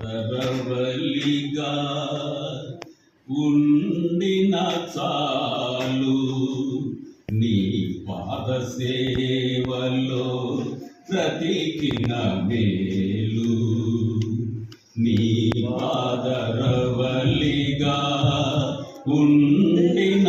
పరవలిగా ఉండిన చాలు. నీ పాద సేవలో బ్రతికిన మేలు. నీ పాదరవలిగా ఉండిన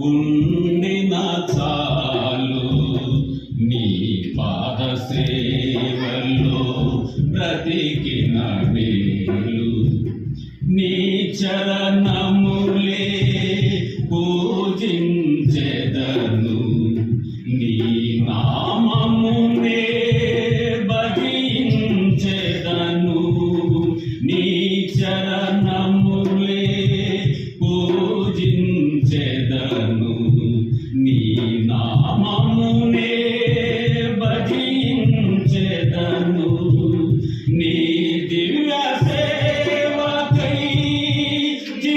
గుండె చాలు. నీ పాద సేవలో బ్రతికిన వేలు నీ చరణములే పూజించ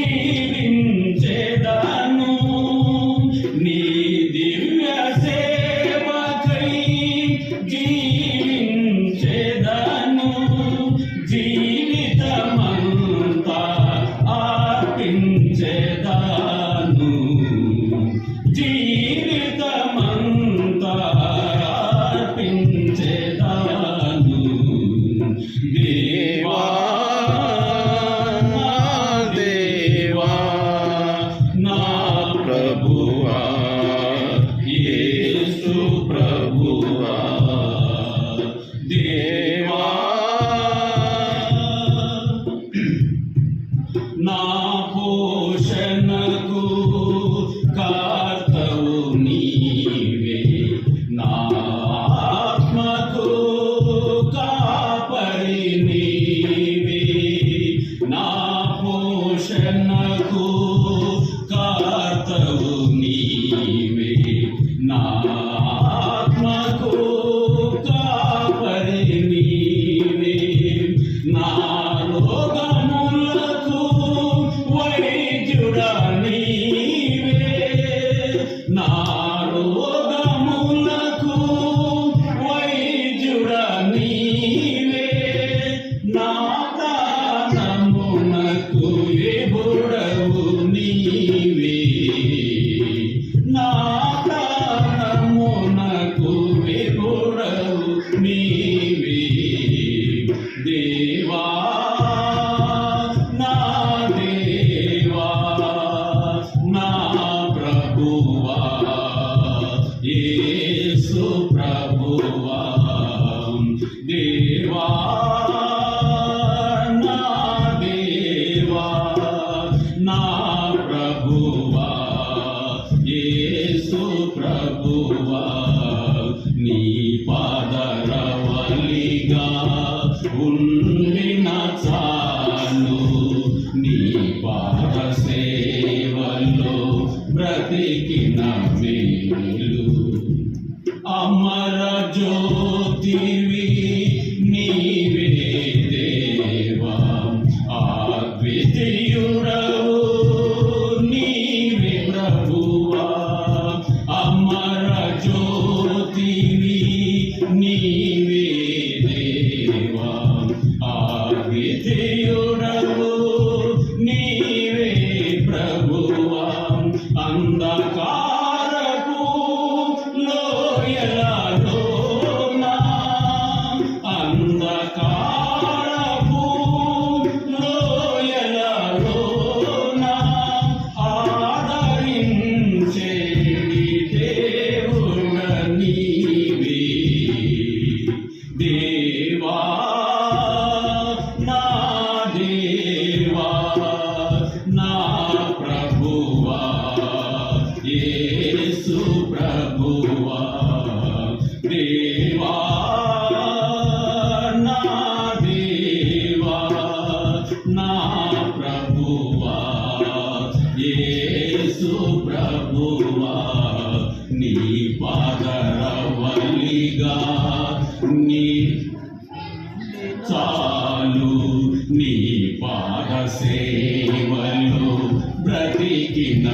Amen. ఆధారవలిగా ఉండిన చాలు. నీ పాద సేవలో బ్రతికిన మేలు. అమర జ్యోతివి నీవే దేవా. ఆ ద్వితీయ దేవా నా దేవా నా ప్రభువా యేసు ప్రభువా నీ పాదరవలిగా నీ చాలు నీ పాద సేవలు బ్రతికిన